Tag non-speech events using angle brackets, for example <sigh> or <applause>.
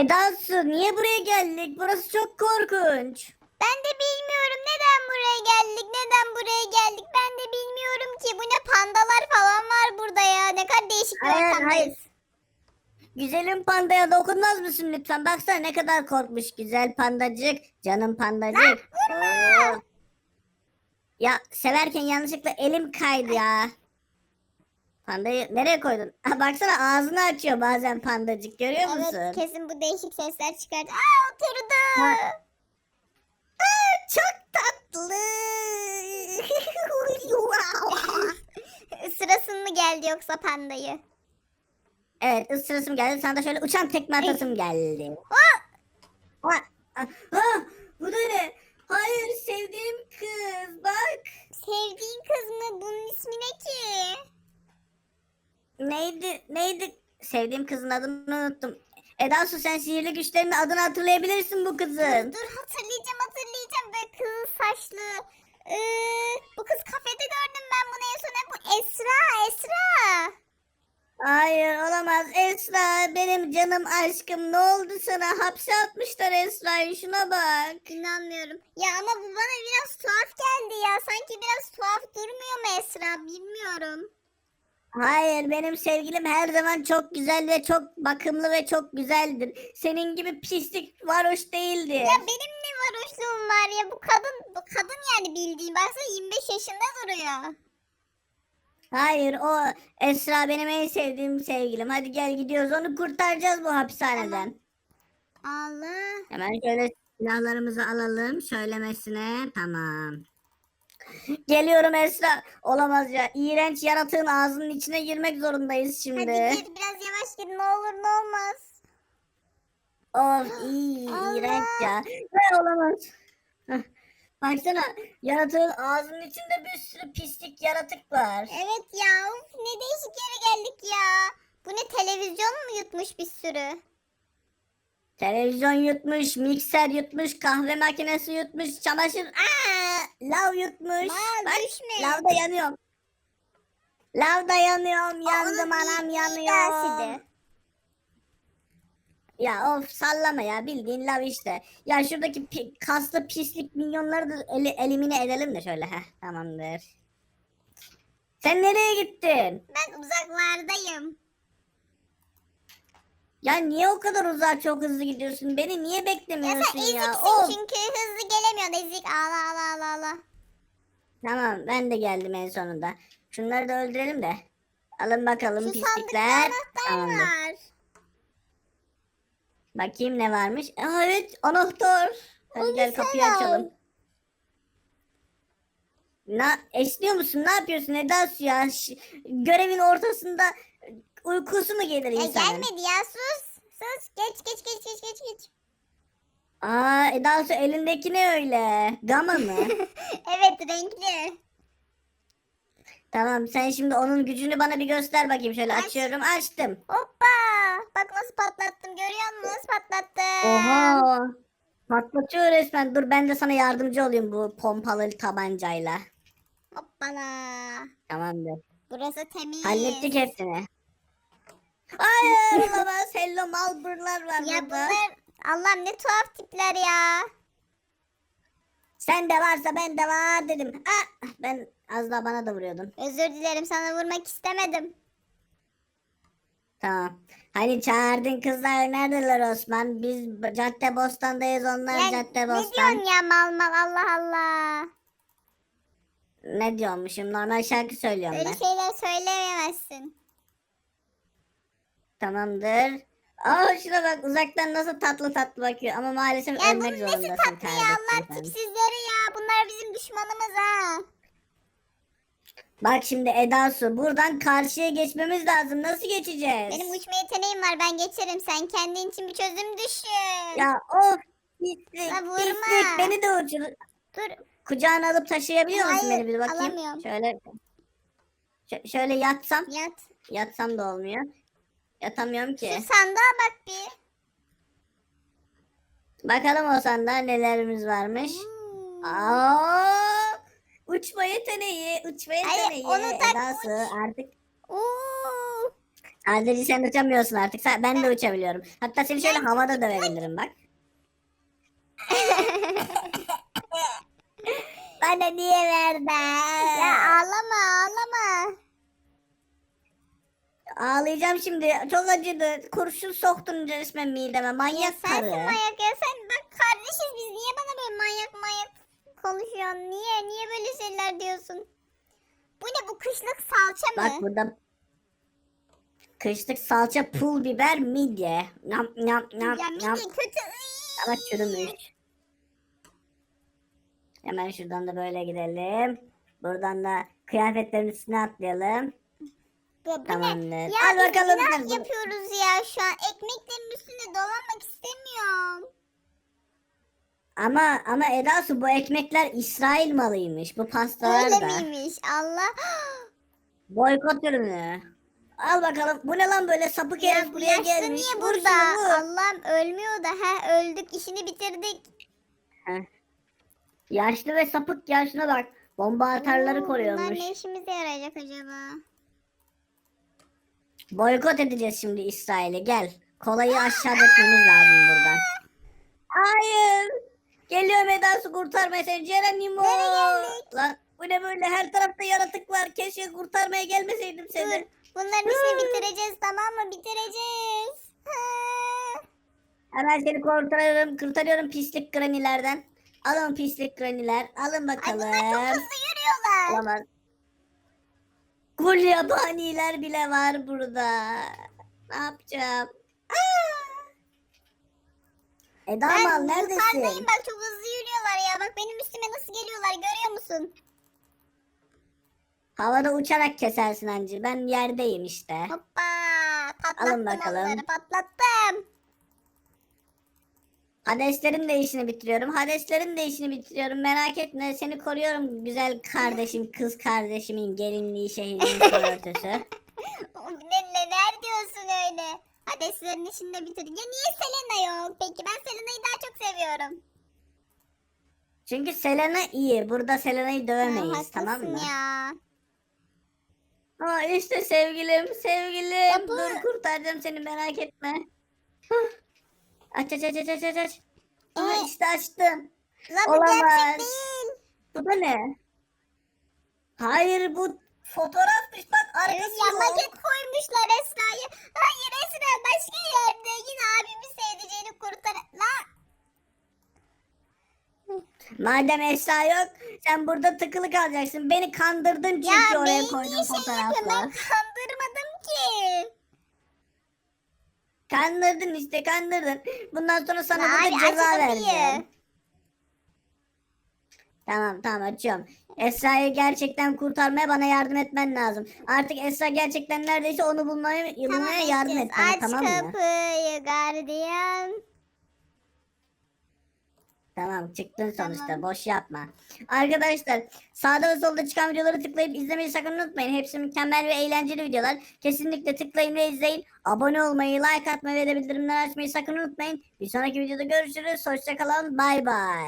Edası niye buraya geldik? Burası çok korkunç. Ben de bilmiyorum neden buraya geldik, neden buraya geldik ben de bilmiyorum ki. Bu ne pandalar falan var burada ya. Ne kadar değişik bir Hayır ortamdayız. hayır. Güzelim pandaya dokunmaz mısın lütfen? Baksana ne kadar korkmuş güzel pandacık. Canım pandacık. Oo. Ya severken yanlışlıkla elim kaydı ya. Pandayı nereye koydun? Ha, <laughs> baksana ağzını açıyor bazen pandacık görüyor musun? Evet kesin bu değişik sesler çıkardı. Aa oturdu. Ha. Aa, çok tatlı. <laughs> Sırasın mı geldi yoksa pandayı? evet ısırasım geldi. Sana da şöyle uçan tekme atasım geldi. Aa! Ha, ha, bu da ne? Hayır sevdiğim kız bak. Sevdiğin kız mı? Bunun ismi ne ki? Neydi neydi? Sevdiğim kızın adını unuttum. Eda Su sen sihirli güçlerinin adını hatırlayabilirsin bu kızın. Dur hatırlayacağım hatırlayacağım. Böyle kızıl saçlı. Ee, bu kız kafede gördüm ben bunu en son. Bu Esra Esra. Hayır olamaz Esra benim canım aşkım ne oldu sana hapse atmışlar Esra'yı şuna bak. İnanmıyorum. Ya ama bu bana biraz tuhaf geldi ya. Sanki biraz tuhaf durmuyor mu Esra? Bilmiyorum. Hayır benim sevgilim her zaman çok güzel ve çok bakımlı ve çok güzeldir. Senin gibi pislik varoş değildir. Ya benim ne varoşluğum var ya. Bu kadın bu kadın yani bildiğin. Baksana 25 yaşında duruyor. Hayır o Esra benim en sevdiğim sevgilim. Hadi gel gidiyoruz onu kurtaracağız bu hapishaneden. Allah. Hemen şöyle silahlarımızı alalım söylemesine. Tamam. Geliyorum Esra. Olamaz ya. İğrenç yaratığın ağzının içine girmek zorundayız şimdi. Hadi git biraz yavaş git ne olur ne olmaz. Of iyi Allah. iğrenç ya. Ne olamaz. Hah, Baksana yaratığın ağzının içinde bir sürü pislik yaratık var. Evet ya of, ne değişik yere geldik ya. Bu ne televizyon mu yutmuş bir sürü? Televizyon yutmuş, mikser yutmuş, kahve makinesi yutmuş, çamaşır... Aa, lav yutmuş. Aa, Bak düşme. lavda yanıyorum. Lavda yanıyorum, yandım Onun anam yanıyor. Ya of sallama ya bildiğin lav işte. Ya şuradaki pi- kaslı pislik minyonları da eli- elimine edelim de şöyle. Heh tamamdır. Sen nereye gittin? Ben uzaklardayım. Ya niye o kadar uzağa çok hızlı gidiyorsun? Beni niye Ya beklemiyorsun sen ya? eziksin Of. çünkü hızlı gelemiyorsun ezik. Allah Allah Allah Allah. Tamam ben de geldim en sonunda. Şunları da öldürelim de. Alın bakalım Şu sandıkta pislikler. anahtar Tamamdır. var. Bakayım ne varmış. Aa, evet anahtar. Hadi gel kapıyı sen al. açalım. Na, esniyor musun? Ne yapıyorsun Eda Su ya? Ş- görevin ortasında uykusu mu gelir insanın? gelmedi ya sus. Sus geç geç geç geç geç geç. Aa Eda Su elindeki ne öyle? Gama mı? <laughs> evet renkli. tamam sen şimdi onun gücünü bana bir göster bakayım. Şöyle Aç. açıyorum açtım. Hoppa. Bak nasıl patlattım görüyor musun? Nasıl patlattım? Oha. Patlatıyor resmen. Dur ben de sana yardımcı olayım bu pompalı tabancayla. Hoppala. Tamamdır. Burası temiz. Hallettik hepsini. Hayır olamaz. Hello Malburlar var Ya burada. bunlar Allah'ım ne tuhaf tipler ya. Sen de varsa ben de var dedim. Ah, ben az daha bana da vuruyordun. Özür dilerim sana vurmak istemedim. Tamam. Hani çağırdın kızlar neredeler Osman? Biz cadde bostandayız onlar Ya, cadde ne bostan. diyorsun ya mal mal Allah Allah. Ne diyormuşum? Normal şarkı söylüyorum Öyle ben. şeyler söyleyemezsin. Tamamdır. Aa şuna bak uzaktan nasıl tatlı tatlı bakıyor ama maalesef Ya bunun ölmek nesi zorundasın tatlı ya Allah tipsizleri ya. Bunlar bizim düşmanımız ha. Bak şimdi Eda Su buradan karşıya geçmemiz lazım. Nasıl geçeceğiz? Benim uçma yeteneğim var ben geçerim. Sen kendin için bir çözüm düşün. Ya of pislik Ya vurma. pislik beni de uçur. Dur. Kucağına alıp taşıyabiliyor musun Hayır, beni bir bakayım. alamıyorum. Şöyle Şö- şöyle yatsam Yat. yatsam da olmuyor. Yatamıyorum ki. Şu sandığa bak bir. Bakalım o sanda nelerimiz varmış. Hmm. Aa! Uçma yeteneği, uçma Hayır, yeteneği. onu tak, Edası uç. artık Oo. Sadece sen uçamıyorsun artık. Ben de uçabiliyorum. Hatta seni şöyle havada dövebilirim bak. <laughs> Bana niye verdin? Ya ağlama ağlama. Ağlayacağım şimdi. Çok acıdı. Kurşun soktun resmen mideme. Ya Manyak sensin karı. manyak ya sen bak kardeşiz biz niye bana böyle manyak manyak konuşuyorsun? Niye niye böyle şeyler diyorsun? Bu ne bu kışlık salça Bak mı? burada kışlık salça, pul biber, midye. Nam nam nam ya nam. mini kötü. Ama çürümüş. Hemen şuradan da böyle gidelim. Buradan da kıyafetlerin üstüne atlayalım. Bu Tamamdır. ne? Ya Al biz bakalım sen bunu. yapıyoruz ya şu an. Ekmeklerin üstünde dolanmak istemiyorum. Ama ama Eda Su bu ekmekler İsrail malıymış. Bu pastalar Öyle da. miymiş? Allah. Boykot ürünü. Al bakalım. Bu ne lan böyle sapık herif bu buraya yaşlı gelmiş. niye Vur burada? şunu, vur. Allah'ım ölmüyor da ha öldük işini bitirdik. Heh. Yaşlı ve sapık ya şuna bak. Bomba atarları Oo, Bunlar koruyormuş. ne işimize yarayacak acaba? Boykot edeceğiz şimdi İsrail'i. Gel. Kolayı aşağı dökmemiz lazım buradan. Hayır. Geliyorum Eda Su kurtarmaya seni. Geldik? Lan bu ne böyle her tarafta yaratık var. Keşke kurtarmaya gelmeseydim seni. Dur. Bunların işini bitireceğiz tamam mı? Bitireceğiz. Hemen seni kurtarıyorum. Kurtarıyorum pislik granilerden. Alın pislik graniler. Alın Ay bakalım. bunlar çok hızlı yürüyorlar. Olamaz. Kul yabaniler bile var burada. Ne yapacağım? Eda Ben Mal neredesin? bak çok hızlı yürüyorlar ya. Bak benim üstüme nasıl geliyorlar görüyor musun? Havada uçarak kesersin Ancı. Ben yerdeyim işte. Hoppa. Patlattım Alın bakalım. onları patlattım. Hadeslerin de işini bitiriyorum. Hadeslerin de işini bitiriyorum. Merak etme. Seni koruyorum güzel kardeşim, kız kardeşimin gelinliği şehrimin flörtüsü. <laughs> Ne, neler diyorsun öyle? Hadeslerin işini de bitirdik. Ya niye Selena yok? Peki ben Selena'yı daha çok seviyorum. Çünkü Selena iyi. Burada Selena'yı Ha, dövemeyiz tamam haklısın mı? ya. Aa işte sevgilim, sevgilim. Ya bu- Dur kurtaracağım seni merak etme. Hah. Aç aç aç aç aç aç. Aa Ee? işte açtım. La bu Olamaz. gerçek değil. Bu da ne? Hayır bu fotoğrafmış bak Evet arkası ya yok. maket koymuşlar Esra'yı. Hayır Esra başka yerde yine abimi sevdiceğini kurtar. La Madem Esra yok sen burada tıkılı kalacaksın. Beni kandırdın çünkü ya oraya koydun şey yapıyor. Ben fotoğrafla. kandırmadım ki. Kandırdın işte kandırdın. Bundan sonra sana abi, aç ceza kapıyı. vereceğim. Tamam tamam açıyorum. Esra'yı gerçekten kurtarmaya bana yardım etmen lazım. Artık Esra gerçekten neredeyse onu bulmaya, bulmaya yardım et bana Aç tamam mı? kapıyı gardiyan. Tamam çıktın sonuçta Tamam. boş yapma. Arkadaşlar sağda ve solda çıkan videoları tıklayıp izlemeyi sakın unutmayın. Hepsi mükemmel ve eğlenceli videolar. Kesinlikle tıklayın ve izleyin. Abone olmayı, like atmayı ve de bildirimleri açmayı sakın unutmayın. Bir sonraki videoda görüşürüz. Hoşçakalın. Bay bay.